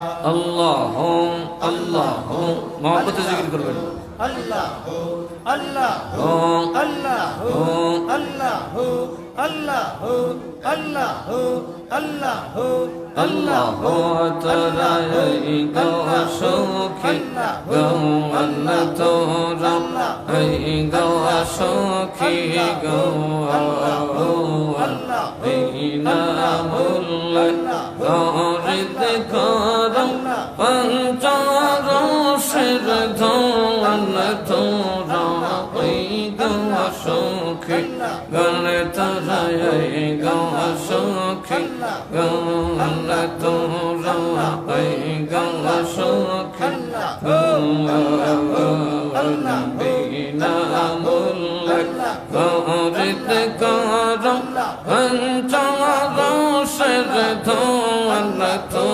আল্লাহ আল্লাহ মহব্বতে জিকির করবেন আল্লাহ আল্লাহ ওম আল্লাহ ওম আল্লাহ আল্লাহ আল্লাহ আল্লাহ আল্লাহ তারাই গো সখী গো আল্লাহ তোরা এই গো সখী গো আল্লাহ এই নামুল্লাহ গরিদ করম পঞ্চারশের ধন তোরা এই গো সখী। গলে তারাই গো সখী। গো আল্লাহ তোরা এই গো সখী। বিনা মুল্লাহ গরিদ করম তোরা এই গো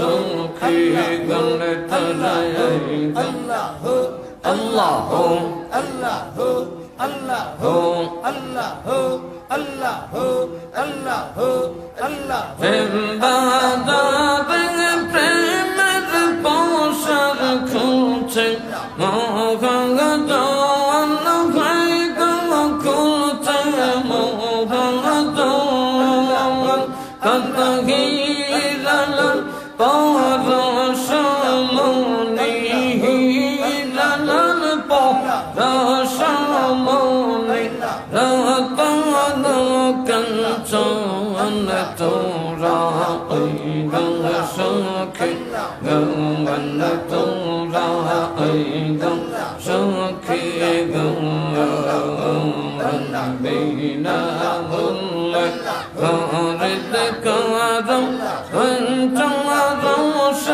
সখী গলে তারাই গো আল্লাহ আল্লাহ আল্লাহ আল্লাহ আল্লাহ আল্লাহ আল্লাহ প্রেমবাদাবে প্রেমের পৌষার খুঁজছে মোহন পরশ মনি হিরালাম পরশ মনি রতন কঞ্চন তোরা গঙ্গ সখী গঙ্গন তোরা গঙ্গ সখী গঙ্গন বিনা মুল্ল গরিদ করম পঞ্চম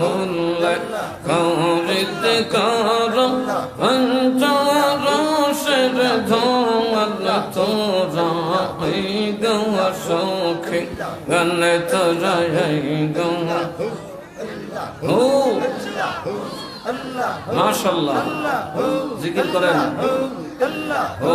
মূল্য করিত কর পঞ্চরসের ধন তোরা মাশাল্লাহ জিকির করেন। ও!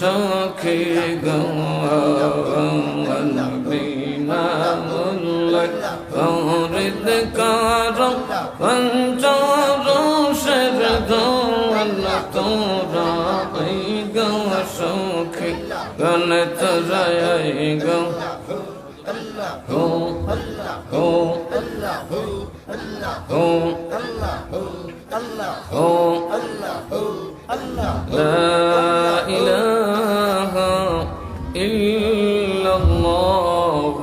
গেলে পাবি লাম কামে গেলে পাবি বন্ধুর দর্শন তোরা গৌ সখী গৌন তোরা গৌ الله هو الله هو الله هو الله هو الله هو الله هو الله هو الله لا إله إلا الله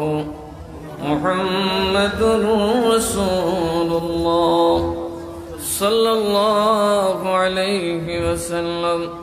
محمد رسول الله صلى الله عليه وسلم.